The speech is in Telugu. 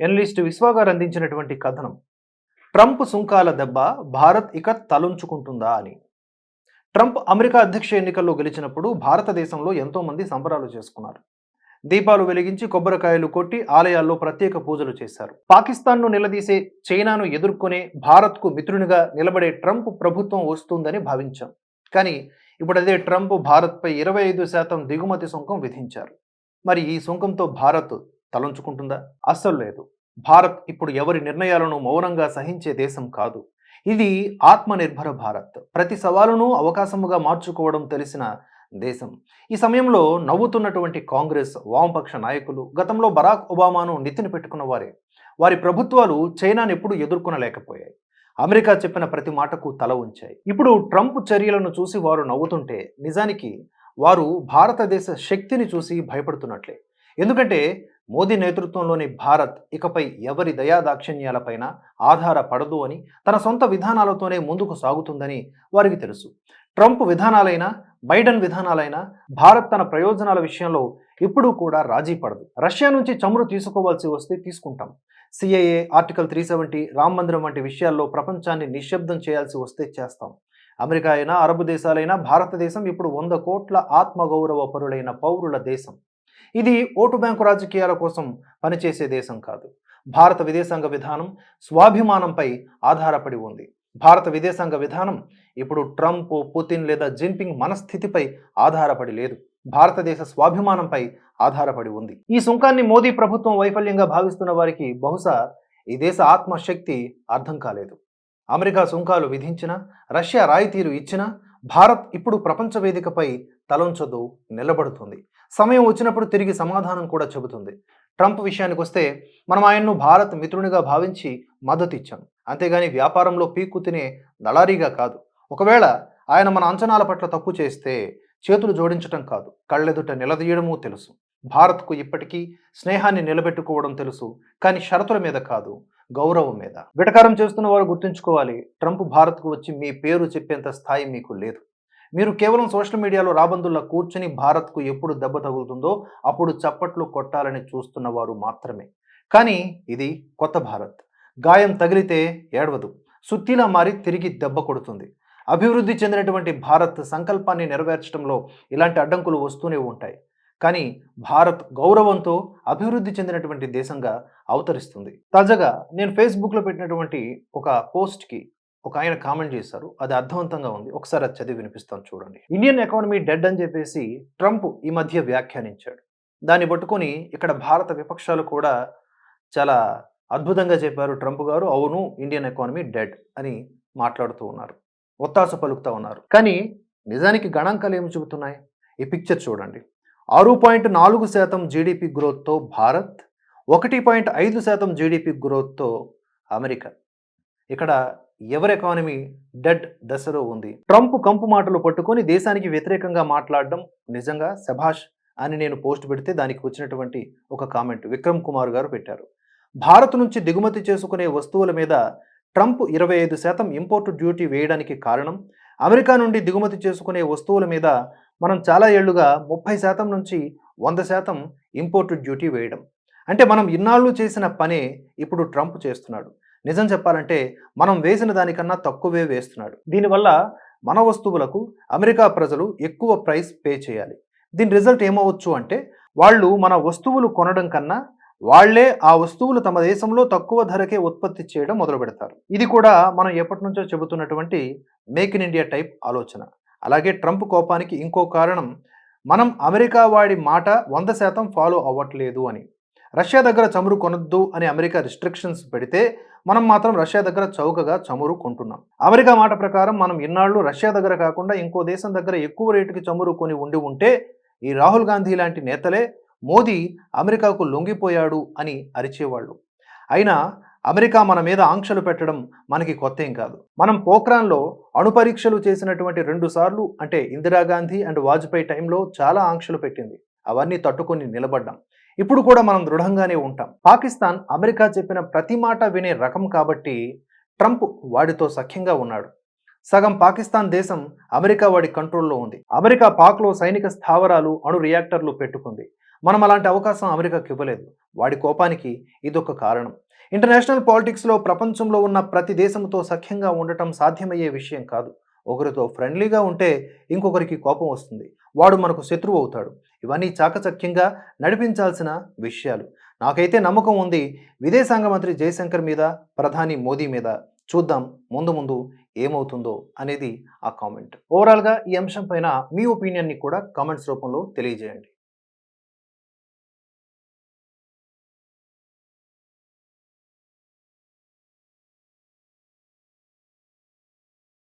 ఎనలిస్ట్ విశ్వ గారు అందించినటువంటి కథనం ట్రంప్ సుంకాల దెబ్బ భారత్ ఇక తలుంచుకుంటుందా అని. ట్రంప్ అమెరికా అధ్యక్ష ఎన్నికల్లో గెలిచినప్పుడు భారతదేశంలో ఎంతో మంది సంబరాలు చేసుకున్నారు. దీపాలు వెలిగించి కొబ్బరికాయలు కొట్టి ఆలయాల్లో ప్రత్యేక పూజలు చేశారు. పాకిస్తాన్ను నిలదీసే చైనాను ఎదుర్కొనే భారత్కు మిత్రునిగా నిలబడే ట్రంప్ ప్రభుత్వం వస్తుందని భావించాం. కానీ ఇప్పుడు అదే ట్రంప్ భారత్పై ఇరవై ఐదు శాతం దిగుమతి సుంకం విధించారు. మరి ఈ సుంకంతో భారత్ తలంచుకుంటుందా? అస్సలు లేదు. భారత్ ఇప్పుడు ఎవరి నిర్ణయాలను మౌనంగా సహించే దేశం కాదు. ఇది ఆత్మనిర్భర భారత్. ప్రతి సవాలును అవకాశముగా మార్చుకోవడం తెలిసిన దేశం. ఈ సమయంలో నవ్వుతున్నటువంటి కాంగ్రెస్ వామపక్ష నాయకులు గతంలో బరాక్ ఒబామాను నెత్తిన పెట్టుకున్న వారే. వారి ప్రభుత్వాలు చైనాను ఎప్పుడు ఎదుర్కొనలేకపోయాయి. అమెరికా చెప్పిన ప్రతి మాటకు తల ఉంచాయి ఇప్పుడు ట్రంప్ చర్యలను చూసి వారు నవ్వుతుంటే నిజానికి వారు భారతదేశ శక్తిని చూసి భయపడుతున్నట్లే. ఎందుకంటే మోదీ నేతృత్వంలోని భారత్ ఇకపై ఎవరి దయాదాక్షిణ్యాలపైన ఆధారపడదు అని తన సొంత విధానాలతోనే ముందుకు సాగుతుందని వారికి తెలుసు. ట్రంప్ విధానాలైనా బైడెన్ విధానాలైనా భారత్ తన ప్రయోజనాల విషయంలో ఇప్పుడు కూడా రాజీ పడదు. రష్యా నుంచి చమురు తీసుకోవాల్సి వస్తే తీసుకుంటాం. CAA article three seventy Ram మందిరం వంటి విషయాల్లో ప్రపంచాన్ని నిశ్శబ్దం చేయాల్సి వస్తే చేస్తాం. అమెరికా అయినా అరబు దేశాలైనా భారతదేశం ఇప్పుడు వంద కోట్ల ఆత్మగౌరవ పరులైన పౌరుల దేశం. ఇది ఓటు బ్యాంకు రాజకీయాల కోసం పనిచేసే దేశం కాదు. భారత విదేశాంగ విధానం స్వాభిమానంపై ఆధారపడి ఉంది. భారత విదేశాంగ విధానం ఇప్పుడు ట్రంప్ పుతిన్ లేదా జిన్పింగ్ మనస్థితిపై ఆధారపడి లేదు. భారతదేశ స్వాభిమానంపై ఆధారపడి ఉంది. ఈ సుంకాన్ని మోదీ ప్రభుత్వం వైఫల్యంగా భావిస్తున్న వారికి బహుశా ఈ దేశ ఆత్మశక్తి అర్థం కాలేదు. అమెరికా సుంకాలు విధించినా రష్యా రాయితీరు ఇచ్చినా భారత్ ఇప్పుడు ప్రపంచ వేదికపై తలంచదు నిలబడుతుంది. సమయం వచ్చినప్పుడు తిరిగి సమాధానం కూడా చెబుతుంది. ట్రంప్ విషయానికి వస్తే మనం ఆయన్ను భారత్ మిత్రునిగా భావించి మద్దతు ఇచ్చాం అంతేగాని వ్యాపారంలో పీక్కు తినే దళారీగా కాదు. ఒకవేళ ఆయన మన అంచనాల పట్ల తప్పు చేస్తే చేతులు జోడించటం కాదు. కళ్ళెదుట నిలదీయడమూ తెలుసు. భారత్కు ఇప్పటికీ స్నేహాన్ని నిలబెట్టుకోవడం తెలుసు. కానీ షరతుల మీద కాదు. గౌరవం మీద. విటకారం చేస్తున్న వారు గుర్తుంచుకోవాలి ట్రంప్ భారత్కు వచ్చి మీ పేరు చెప్పేంత స్థాయి మీకు లేదు. మీరు కేవలం సోషల్ మీడియాలో రాబందుల్లా కూర్చుని భారత్కు ఎప్పుడు దెబ్బ తగులుతుందో అప్పుడు చప్పట్లు కొట్టాలని చూస్తున్న వారు మాత్రమే. కానీ ఇది కొత్త భారత్. గాయం తగిలితే ఏడవదు. సుత్తిలా మారి తిరిగి దెబ్బ కొడుతుంది. అభివృద్ధి చెందినటువంటి భారత్ సంకల్పాన్ని నెరవేర్చడంలో ఇలాంటి అడ్డంకులు వస్తూనే ఉంటాయి. కానీ భారత్ గౌరవంతో అభివృద్ధి చెందినటువంటి దేశంగా అవతరిస్తుంది. తాజాగా నేను ఫేస్బుక్లో పెట్టినటువంటి ఒక పోస్ట్కి ఒక ఆయన కామెంట్ చేశారు. అది అర్థవంతంగా ఉంది. ఒకసారి అది చదివి వినిపిస్తాను చూడండి. ఇండియన్ ఎకానమీ డెడ్ అని చెప్పేసి ట్రంప్ ఈ మధ్య వ్యాఖ్యానించాడు. దాన్ని పట్టుకొని ఇక్కడ భారత విపక్షాలు కూడా చాలా అద్భుతంగా చెప్పారు ట్రంప్ గారు. అవును ఇండియన్ ఎకానమీ డెడ్ అని మాట్లాడుతూ ఉన్నారు. ఒత్తాస పలుకుతూ ఉన్నారు. కానీ నిజానికి గణాంకాలు ఏమి చెబుతున్నాయి ఈ పిక్చర్ చూడండి. ఆరు పాయింట్ నాలుగు శాతం జీడిపి గ్రోత్తో భారత్ ఒకటి పాయింట్ ఐదు శాతం జీడిపి గ్రోత్తో అమెరికా. ఇక్కడ ఎవరి ఎకానమీ డెడ్ దశలో ఉంది? ట్రంప్ కంపు మాటలు పట్టుకొని దేశానికి వ్యతిరేకంగా మాట్లాడడం నిజంగా శభాష్ అని నేను పోస్ట్ పెడితే దానికి వచ్చినటువంటి ఒక కామెంట్ విక్రమ్ కుమార్ గారు పెట్టారు. భారత్ నుంచి దిగుమతి చేసుకునే వస్తువుల మీద ట్రంప్ ఇరవై ఐదు శాతం ఇంపోర్ట్ డ్యూటీ వేయడానికి కారణం అమెరికా నుండి దిగుమతి చేసుకునే వస్తువుల మీద మనం చాలా ఏళ్ళుగా ముప్పై శాతం నుంచి వంద శాతం ఇంపోర్ట్ డ్యూటీ వేయడం. అంటే మనం ఇన్నాళ్ళు చేసిన పనే ఇప్పుడు ట్రంప్ చేస్తున్నాడు. నిజం చెప్పాలంటే మనం వేసిన దానికన్నా తక్కువే వేస్తున్నాడు. దీనివల్ల మన వస్తువులకు అమెరికా ప్రజలు ఎక్కువ ప్రైస్ పే చేయాలి. దీని రిజల్ట్ ఏమవచ్చు అంటే వాళ్ళు మన వస్తువులు కొనడం కన్నా వాళ్ళే ఆ వస్తువులు తమ దేశంలో తక్కువ ధరకే ఉత్పత్తి చేయడం మొదలు పెడతారు. ఇది కూడా మనం ఎప్పటి నుంచో చెబుతున్నటువంటి మేక్ ఇన్ ఇండియా టైప్ ఆలోచన. అలాగే ట్రంప్ కోపానికి ఇంకో కారణం మనం అమెరికా వాడి మాట వంద శాతం ఫాలో అవ్వట్లేదు అని. రష్యా దగ్గర చమురు కొనొద్దు అని అమెరికా రిస్ట్రిక్షన్స్ పెడితే మనం మాత్రం రష్యా దగ్గర చౌకగా చమురు కొంటున్నాం. అమెరికా మాట ప్రకారం మనం ఇన్నాళ్ళు రష్యా దగ్గర కాకుండా ఇంకో దేశం దగ్గర ఎక్కువ రేటుకి చమురు కొని ఉండి ఉంటే ఈ రాహుల్ గాంధీ లాంటి నేతలే మోదీ అమెరికాకు లొంగిపోయాడు అని అరిచేవాళ్ళు. అయినా అమెరికా మన మీద ఆంక్షలు పెట్టడం మనకి కొత్త ఏం కాదు. మనం పోఖ్రాన్లో అణు పరీక్షలు చేసినటువంటి రెండు సార్లు అంటే ఇందిరాగాంధీ అండ్ వాజ్పేయి టైంలో చాలా ఆంక్షలు పెట్టింది. అవన్నీ తట్టుకొని నిలబడ్డాం. ఇప్పుడు కూడా మనం దృఢంగానే ఉంటాం. పాకిస్తాన్ అమెరికా చెప్పిన ప్రతి మాట వినే రకం కాబట్టి ట్రంప్ వాడితో సఖ్యంగా ఉన్నాడు. సగం పాకిస్తాన్ దేశం అమెరికా వాడి కంట్రోల్లో ఉంది. అమెరికా పాక్లో సైనిక స్థావరాలు అణు రియాక్టర్లు పెట్టుకుంది. మనం అలాంటి అవకాశం అమెరికాకి ఇవ్వలేదు. వాడి కోపానికి ఇదొక కారణం. ఇంటర్నేషనల్ పాలిటిక్స్లో ప్రపంచంలో ఉన్న ప్రతి దేశంతో సఖ్యంగా ఉండటం సాధ్యమయ్యే విషయం కాదు. ఒకరితో ఫ్రెండ్లీగా ఉంటే ఇంకొకరికి కోపం వస్తుంది. వాడు మనకు శత్రువు అవుతాడు. ఇవన్నీ చాకచక్యంగా నడిపించాల్సిన విషయాలు. నాకైతే నమ్మకం ఉంది విదేశాంగ మంత్రి జయశంకర్ మీద ప్రధాని మోదీ మీద చూద్దాం ముందు ముందు ఏమవుతుందో అనేది ఆ కామెంట్. ఓవరాల్గా ఈ అంశం పైన మీ ఒపీనియన్ని కూడా కామెంట్స్ రూపంలో తెలియజేయండి.